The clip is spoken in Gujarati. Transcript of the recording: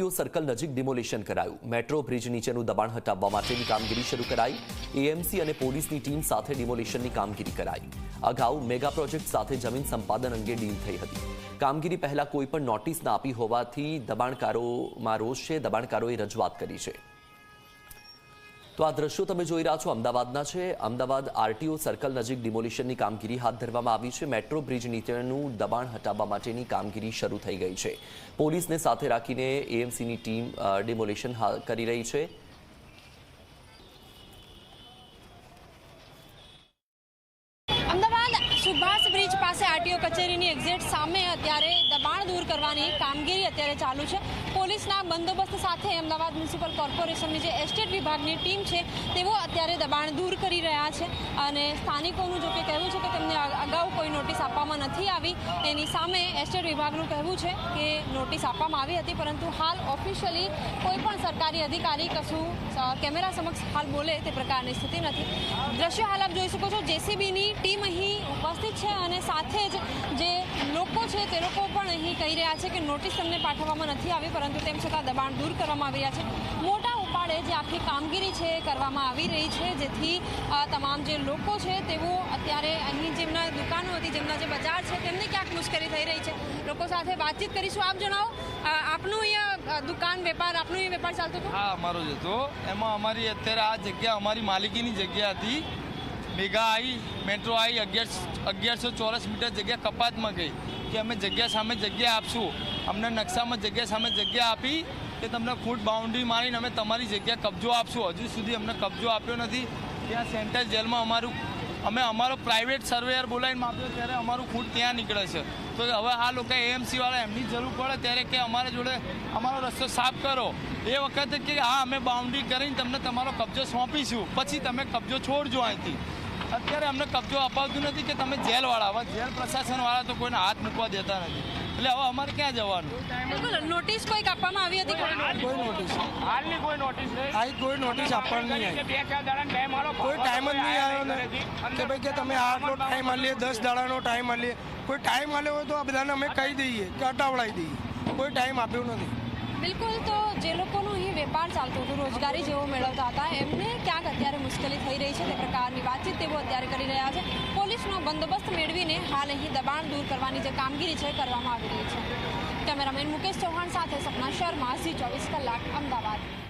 આરટીઓ સર્કલ નજીક ડિમોલિશન કરાયું. મેટ્રો બ્રિજ નીચેનું દબાણ હટાવવા માટેની કામગીરી શરૂ કરાઈ. એએમસી અને પોલીસની ટીમ સાથે ડિમોલિશનની કામગીરી કરાઈ. અગાઉ મેગા પ્રોજેક્ટ સાથે જમીન સંપાદન અંગે ડીલ થઈ હતી. કામગીરી પહેલા કોઈ પણ નોટિસ ના આપી હોવાથી દબાણકારોમાં રોષ છે. દબાણકારોએ રજૂઆત કરી છે. તો આ દ્રશ્યો તમે જોઈ રહ્યા છો. અમદાવાદના છે. અમદાવાદ આરટીઓ સર્કલ નજીક ડિમોલિશનની કામગીરી હાથ ધરવામાં આવી છે. મેટ્રો બ્રિજ નીચેનું દબાણ હટાવવા માટેની કામગીરી શરૂ થઈ ગઈ છે. પોલીસને સાથે રાખીને એએમસીની ટીમ ડિમોલિશન કરી રહી છે. અમદાવાદ સુભાષ બ્રિજ પાસે આરટીઓ કચેરીની એક્ઝેક્ટ સામે અત્યારે કરવાની કામગીરી અત્યારે ચાલુ છે. પોલીસના બંદોબસ્ત સાથે અમદાવાદ મ્યુનિસિપલ કોર્પોરેશનની જે એસ્ટેટ વિભાગની ટીમ છે, તેઓ અત્યારે દબાણ દૂર કરી રહ્યા છે અને સ્થાનિકોનું જો કે કહેવું છે કે તેમને અગાઉ કોઈ નોટિસ આપવામાં નથી આવી એની સામે એસ્ટેટ વિભાગનું કહેવું છે કે નોટિસ આપવામાં આવી હતી, પરંતુ હાલ ઓફિશિયલી કોઈ પણ સરકારી અધિકારી કશું કેમેરા સમક્ષ હાલ બોલે તે પ્રકારની સ્થિતિ નથી. દ્રશ્ય હાલ આપ જોઈ શકો છો, જેસીબીની ટીમ અહીં છે તે લોકો પણ અહીં કહી રહ્યા છે કે નોટિસ તમને પાઠવવામાં નથી આવી, પરંતુ તેમ છતાં દબાણ દૂર કરવામાં આવી રહ્યા છે. મોટા ઉપાડે જે આખી કામગીરી છે કરવામાં આવી રહી છે, જેથી તમામ જે લોકો છે તેઓ અત્યારે અહીં જેમના દુકાનો હતી, જેમના જે બજાર છે, તેમને ક્યાંક મુશ્કેલી થઈ રહી છે. લોકો સાથે વાતચીત કરીશું. આપ જણાવો આપનું અહીંયા દુકાન, વેપાર, આપનું વેપાર ચાલતો હતો? હા, અમારો જ હતો. એમાં અમારી અત્યારે આ જગ્યા અમારી માલિકીની જગ્યા હતી. મેગા આવી મેટ્રો આવી અગિયાર અગિયારસો ચોરસ મીટર જગ્યા કપાતમાં ગઈ. કે અમે જગ્યા સામે જગ્યા આપશું. અમને નકશામાં જગ્યા સામે જગ્યા આપી કે તમને ફૂટ બાઉન્ડ્રી મારીને અમે તમારી જગ્યા કબજો આપશું. હજુ સુધી અમને કબજો આપ્યો નથી. ત્યાં સેન્ટ્રલ જેલમાં અમારું, અમે અમારો પ્રાઇવેટ સર્વેયર બોલાવીને આપ્યો ત્યારે અમારું ફૂટ ત્યાં નીકળે છે. તો હવે આ લોકો એએમસીવાળા એમની જરૂર પડે ત્યારે કે અમારા જોડે અમારો રસ્તો સાફ કરો. એ વખતે કે હા, અમે બાઉન્ડ્રી કરીને તમને તમારો કબજો સોંપીશું. પછી તમે કબજો છોડજો અહીંથી. અત્યારે અમને કબજો અપાવતું નથી કે તમે જેલવાળા હવે જેલ પ્રશાસનવાળા તો કોઈને હાથ મૂકવા દેતા નથી. એટલે હવે અમારે ક્યાં જવાનું? નોટિસ કોઈ આપવામાં આવી હતી કોઈ નોટિસ હાલની કોઈ નોટિસ નહીં. આઈ કોઈ નોટિસ આપવાની નહીં. આવી બે ચાર દાડા ટાઈમ આલો. કોઈ ટાઈમ જ નહીં આવ્યો ને. કે ભાઈ કે તમે આટલો ટાઈમ આલીએ દસ દાડાનો ટાઈમ આલીએ. કોઈ ટાઈમ આલ્યો હોય તો આ બધાને અમે કહી દઈએ કે અટાવડાવી દઈએ. કોઈ ટાઈમ આપ્યો નથી. બિલકુલ તો જે લોકોનો અહીં વેપાર ચાલતો હતો, રોજગારી જેવો મેળવતા હતા, એમને ક્યાંક અત્યારે મુશ્કેલી થઈ રહી છે તે પ્રકારની વાતચીત તેઓ અત્યારે કરી રહ્યા છે. પોલીસનો બંદોબસ્ત મેળવીને હાલ અહીં દબાણ દૂર કરવાની જે કામગીરી છે કરવામાં આવી રહી છે. કેમેરામેન મુકેશ ચૌહાણ સાથે સપના શર્મા ઝી ચોવીસ કલાક, અમદાવાદ.